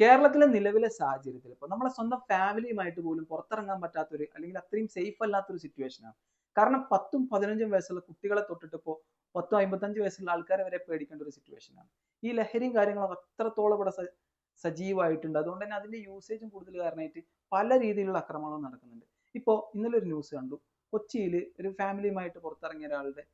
കേരളത്തിലെ നിലവിലെ സാഹചര്യത്തിൽ ഇപ്പൊ നമ്മളെ സ്വന്തം ഫാമിലിയുമായിട്ട് പോലും പുറത്തിറങ്ങാൻ പറ്റാത്തൊരു അല്ലെങ്കിൽ അത്രയും സേഫ് അല്ലാത്തൊരു സിറ്റുവേഷനാണ് കാരണം പത്തും പതിനഞ്ചും വയസ്സുള്ള കുട്ടികളെ തൊട്ടിട്ട് ഇപ്പോൾ പത്തും അമ്പത്തഞ്ച് വയസ്സുള്ള ആൾക്കാരെ വരെ പേടിക്കേണ്ട ഒരു സിറ്റുവേഷനാണ് ഈ ലഹരിയും കാര്യങ്ങളും അത്രത്തോളം ഇവിടെ സജീവമായിട്ടുണ്ട്. അതുകൊണ്ട് തന്നെ അതിന്റെ യൂസേജും കൂടുതൽ കാരണമായിട്ട് പല രീതിയിലുള്ള അക്രമങ്ങളും നടക്കുന്നുണ്ട്. ഇപ്പോൾ ഇന്നലെ ഒരു ന്യൂസ് കണ്ടു. കൊച്ചിയിൽ ഒരു ഫാമിലിയുമായിട്ട് പുറത്തിറങ്ങിയ ഒരാളുടെ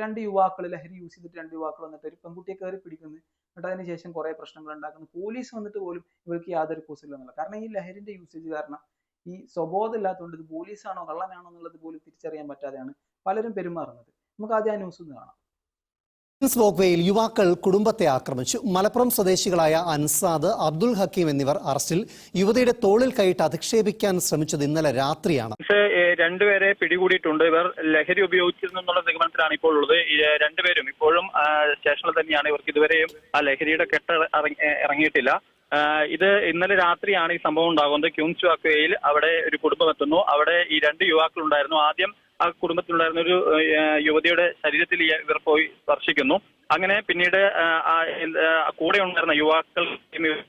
രണ്ട് യുവാക്കൾ ലഹരി യൂസ് ചെയ്തിട്ട് രണ്ട് യുവാക്കൾ വന്നിട്ട് ഒരു പെൺകുട്ടിയെ കയറി പിടിക്കുന്നു. എന്നിട്ട് അതിന് ശേഷം കുറെ പ്രശ്നങ്ങൾ ഉണ്ടാക്കുന്നു. പോലീസ് വന്നിട്ട് പോലും ഇവർക്ക് യാതൊരു കൂസലും എന്നുള്ള കാരണം ഈ ലഹരിന്റെ യൂസേജ് കാരണം ഈ സ്വബോധം ഇല്ലാത്തതുകൊണ്ട് ഇത് പോലീസാണോ കള്ളനാണോ എന്നുള്ളത് പോലും തിരിച്ചറിയാൻ പറ്റാതെയാണ് പലരും പെരുമാറുന്നത്. നമുക്ക് ആദ്യം ആ ന്യൂസ് ഒന്ന് കാണാം. കിങ്സ് വോക്ക്വേയിൽ യുവാക്കൾ കുടുംബത്തെ ആക്രമിച്ചു. മലപ്പുറം സ്വദേശികളായ അൻസാദ് അബ്ദുൽ ഹക്കീം എന്നിവർ അറസ്റ്റിൽ യുവതിയുടെ തോളിൽ കൈയിട്ട് അധിക്ഷേപിക്കാൻ ശ്രമിച്ചത് ഇന്നലെ രാത്രിയാണ്. രണ്ടുപേരെ പിടികൂടിയിട്ടുണ്ട്. ഇവർ ലഹരി ഉപയോഗിച്ചിരുന്നു എന്നുള്ള നിഗമനത്തിലാണ് ഇപ്പോൾ ഉള്ളത്. രണ്ടുപേരും ഇപ്പോഴും സ്റ്റേഷനിൽ തന്നെയാണ്. ഇവർക്ക് ഇതുവരെയും ആ ലഹരിയുടെ കെട്ട് ഇറങ്ങിയിട്ടില്ല. ഇത് ഇന്നലെ രാത്രിയാണ് ഈ സംഭവം ഉണ്ടാകുന്നത്. ക്യൂൻസ് വാക്വയിൽ അവിടെ ഒരു കുടുംബം എത്തുന്നു. അവിടെ ഈ രണ്ട് യുവാക്കൾ ഉണ്ടായിരുന്നു ആദ്യം ആ കുടുംബത്തിലുണ്ടായിരുന്ന ഒരു യുവതിയുടെ ശരീരത്തിൽ ഇവർ പോയി സ്പർശിക്കുന്നു. അങ്ങനെ പിന്നീട് കൂടെ ഉണ്ടായിരുന്ന യുവാക്കൾ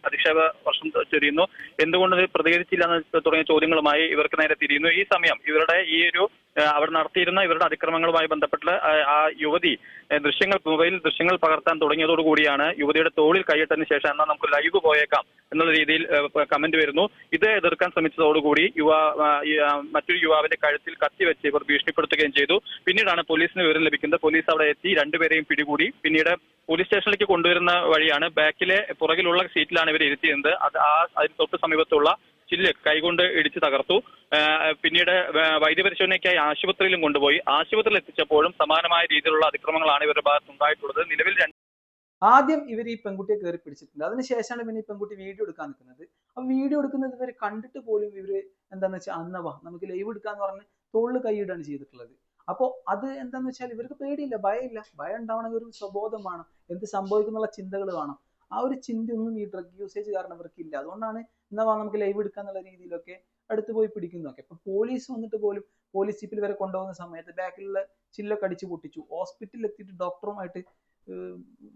അധിക്ഷേപ വർഷം ചൊരിയുന്നു. എന്തുകൊണ്ട് പ്രതികരിച്ചില്ല എന്ന് തുടങ്ങിയ ചോദ്യങ്ങളുമായി ഇവർക്ക് നേരെ തിരിയുന്നു. ഈ സമയം ഇവരുടെ ഈ ഒരു അവിടെ നടത്തിയിരുന്ന ഇവരുടെ അതിക്രമങ്ങളുമായി ബന്ധപ്പെട്ട് ആ യുവതി ദൃശ്യങ്ങൾ മൊബൈൽ ദൃശ്യങ്ങൾ പകർത്താൻ തുടങ്ങിയതോടുകൂടിയാണ് യുവതിയുടെ തോളിൽ കൈയിട്ടതിന് ശേഷം എന്നാൽ നമുക്ക് ലൈവ് പോയേക്കാം. എന്നുള്ള രീതിയിൽ കമന്റ് വരുന്നു. ഇത് എതിർക്കാൻ ശ്രമിച്ചതോടുകൂടി യുവാ മറ്റൊരു യുവാവിന്റെ കഴുത്തിൽ കത്തി വെച്ച് ഇവർ ഭീഷണിപ്പെടുത്തുകയും ചെയ്തു. പിന്നീടാണ് പോലീസിന് വിവരം ലഭിക്കുന്നത്. പോലീസ് അവിടെ എത്തി രണ്ടുപേരെയും പിടികൂടി. പിന്നീട് പോലീസ് സ്റ്റേഷനിലേക്ക് കൊണ്ടുവരുന്ന വഴിയാണ് ബാക്കിലെ പുറകിലുള്ള സീറ്റിലാണ് ഇവർ ഇരുത്തിയിരുന്നത്. അത് ആ അതിന് തൊട്ട് സമീപത്തുള്ള ചില്ല് കൈകൊണ്ട് ഇടിച്ച് തകർത്തു. പിന്നീട് വൈദ്യപരിശോധനയ്ക്കായി ആശുപത്രിയിലും കൊണ്ടുപോയി. ആശുപത്രിയിൽ എത്തിച്ചപ്പോഴും സമാനമായ രീതിയിലുള്ള അതിക്രമങ്ങളാണ് ഇവരുടെ ഭാഗത്ത് ഉണ്ടായിട്ടുള്ളത് നിലവിൽ ആദ്യം ഇവർ ഈ പെൺകുട്ടിയെ കയറി പിടിച്ചിട്ടുണ്ട്. അതിനുശേഷമാണ് പിന്നെ ഈ പെൺകുട്ടി വീഡിയോ എടുക്കാൻ നിൽക്കുന്നത്. അപ്പൊ വീഡിയോ എടുക്കുന്നത് ഇവർ കണ്ടിട്ട് പോലും ഇവർ എന്താന്ന് വെച്ചാൽ അന്നവാ നമുക്ക് ലൈവ് എടുക്കാന്ന് പറഞ്ഞ് തോളിൽ കൈയിടാണ് ചെയ്തിട്ടുള്ളത്. അപ്പോൾ അത് എന്താന്ന് വെച്ചാൽ ഇവർക്ക് പേടിയില്ല ഭയമില്ല. ഭയം ഉണ്ടാവണമെങ്കിൽ ഒരു സ്വബോധം വേണം. എന്ത് സംഭവിക്കുന്നുള്ള ചിന്തകൾ വേണം. ആ ഒരു ചിന്തയൊന്നും ഈ ഡ്രഗ് യൂസേജ് കാരണം ഇവർക്ക് ഇല്ല. അതുകൊണ്ടാണ് എന്നാ നമുക്ക് ലൈവ് എടുക്കാന്നുള്ള രീതിയിലൊക്കെ അടുത്ത് പോയി പിടിക്കുന്നതൊക്കെ ഇപ്പൊ പോലീസ് വന്നിട്ട് പോലും പോലീസ് ജീപ്പിൽ വരെ കൊണ്ടുപോകുന്ന സമയത്ത് ബാക്കിലുള്ള ചില്ലൊക്കെ അടിച്ചു പൊട്ടിച്ചു. ഹോസ്പിറ്റലിൽ എത്തിയിട്ട് ഡോക്ടറുമായിട്ട്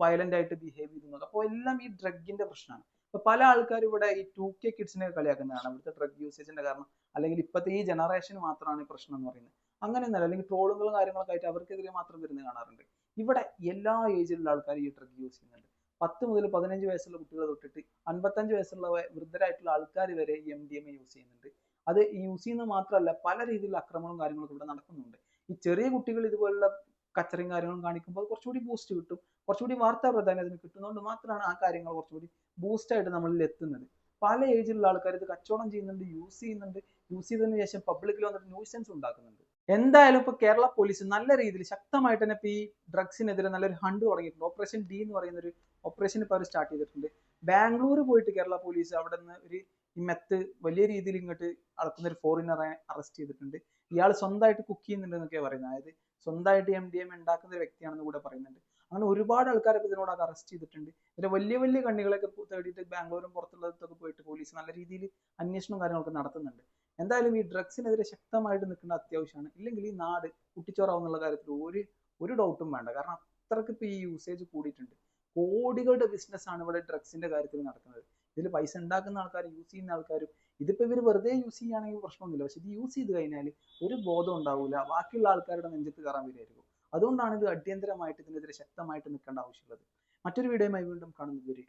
വയലന്റ് ആയിട്ട് ബിഹേവ് ചെയ്യുന്നത്. അപ്പോൾ എല്ലാം ഈ ഡ്രഗിന്റെ പ്രശ്നമാണ്. ഇപ്പൊ പല ആൾക്കാരും ഇവിടെ ഈ ടു കെ കിഡ്സിനെ കളിയാക്കുന്നതാണ്. ഇവിടുത്തെ ഡ്രഗ് യൂസേജിന്റെ കാരണം. അല്ലെങ്കിൽ ഇപ്പോഴത്തെ ഈ ജനറേഷന് മാത്രമാണ് ഈ പ്രശ്നം എന്ന് പറയുന്നത്. അങ്ങനെയൊന്നല്ല അല്ലെങ്കിൽ ട്രോളുകളും കാര്യങ്ങളൊക്കെ ആയിട്ട് അവർക്കെതിരെ മാത്രം വരുന്നത് കാണാറുണ്ട്. ഇവിടെ എല്ലാ ഏജിലുള്ള ആൾക്കാരും ഈ ഡ്രഗ് യൂസ് ചെയ്യുന്നുണ്ട്. പത്ത് മുതൽ പതിനഞ്ച് വയസ്സുള്ള കുട്ടികൾ തൊട്ടിട്ട് അൻപത്തഞ്ച് വയസ്സുള്ള വൃദ്ധരായിട്ടുള്ള ആൾക്കാർ വരെ ഈ M D M A use ചെയ്യുന്നുണ്ട്. അത് യൂസ് ചെയ്യുന്നത് മാത്രമല്ല പല രീതിയിലുള്ള അക്രമങ്ങളും കാര്യങ്ങളൊക്കെ ഇവിടെ നടക്കുന്നുണ്ട്. ഈ ചെറിയ കുട്ടികൾ ഇതുപോലുള്ള കച്ചറയും കാര്യങ്ങളും കാണിക്കുമ്പോൾ കുറച്ചുകൂടി ബൂസ്റ്റ് കിട്ടും. കുറച്ചുകൂടി വാർത്താ പ്രാധാന്യം അതിന് കിട്ടുന്നതുകൊണ്ട് മാത്രമാണ് ആ കാര്യങ്ങൾ കുറച്ചുകൂടി ബൂസ്റ്റായിട്ട് നമ്മളിൽ എത്തുന്നത്. പല ഏജിലുള്ള ആൾക്കാർ ഇത് കച്ചവടം ചെയ്യുന്നുണ്ട് യൂസ് ചെയ്യുന്നുണ്ട്. യൂസ് ചെയ്തതിന് ശേഷം പബ്ലിക്കിൽ വന്നിട്ട് ന്യൂസൻസ് ഉണ്ടാക്കുന്നുണ്ട്. എന്തായാലും ഇപ്പൊ കേരള പോലീസ് നല്ല രീതിയിൽ ശക്തമായിട്ട് തന്നെ ഇപ്പൊ ഈ ഡ്രഗ്സിനെതിരെ നല്ലൊരു ഹണ്ട് തുടങ്ങിയിട്ടുണ്ട്. ഓപ്പറേഷൻ ഡി എന്ന് പറയുന്ന ഒരു ഓപ്പറേഷൻ ഇപ്പൊ അവർ സ്റ്റാർട്ട് ചെയ്തിട്ടുണ്ട്. ബാംഗ്ലൂർ പോയിട്ട് കേരള പോലീസ് അവിടെ നിന്ന് ഒരു ഈ മെത്ത് വലിയ രീതിയിൽ ഇങ്ങോട്ട് അളക്കുന്ന ഒരു ഫോറിനറെ അറസ്റ്റ് ചെയ്തിട്ടുണ്ട്. ഇയാൾ സ്വന്തമായിട്ട് കുക്ക് ചെയ്യുന്നുണ്ട് എന്നൊക്കെ പറയുന്നത്. അതായത് സ്വന്തമായിട്ട് എം ഡി എം ഉണ്ടാക്കുന്ന ഒരു വ്യക്തിയാണെന്ന് കൂടെ പറയുന്നുണ്ട്. അങ്ങനെ ഒരുപാട് ആൾക്കാരൊക്കെ ഇതിനോടൊക്കെ അറസ്റ്റ് ചെയ്തിട്ടുണ്ട്. ഇതിന്റെ വലിയ വലിയ കണ്ണികളൊക്കെ തേടിയിട്ട് ബാംഗ്ലൂരും പുറത്തുള്ളതൊക്കെ പോയിട്ട് പോലീസ് നല്ല രീതിയിൽ അന്വേഷണം കാര്യങ്ങളൊക്കെ നടത്തുന്നുണ്ട്. എന്തായാലും ഈ ഡ്രഗ്സിനെതിരെ ശക്തമായിട്ട് നിൽക്കേണ്ട അത്യാവശ്യമാണ്. ഇല്ലെങ്കിൽ ഈ നാട് കുട്ടിച്ചോറാവുന്നുള്ള കാര്യത്തിൽ ഒരു ഒരു ഡൗട്ടും വേണ്ട. കാരണം അത്രയ്ക്ക് ഇപ്പൊ ഈ യൂസേജ് കൂടിയിട്ടുണ്ട്. കോടികളുടെ ബിസിനസ് ആണ് ഇവിടെ ഡ്രഗ്സിന്റെ കാര്യത്തിൽ നടക്കുന്നത്. ഇതിൽ പൈസ ഉണ്ടാക്കുന്ന ആൾക്കാരും യൂസ് ചെയ്യുന്ന ആൾക്കാരും ഇതിപ്പോ ഇവർ വെറുതെ യൂസ് ചെയ്യുകയാണെങ്കിൽ പ്രശ്നമൊന്നുമില്ല. പക്ഷെ ഇത് യൂസ് ചെയ്ത് കഴിഞ്ഞാൽ ഒരു ബോധം ഉണ്ടാവില്ല ബാക്കിയുള്ള ആൾക്കാരുടെ നെഞ്ചത്ത് കയറാൻ വരുമായിരിക്കും അതുകൊണ്ടാണ് ഇത് അടിയന്തരമായിട്ട് ഇതിനെതിരെ ശക്തമായിട്ട് നിൽക്കേണ്ട ആവശ്യമുള്ളത്. മറ്റൊരു വീഡിയോയുമായി വീണ്ടും കാണുന്നത് വരെ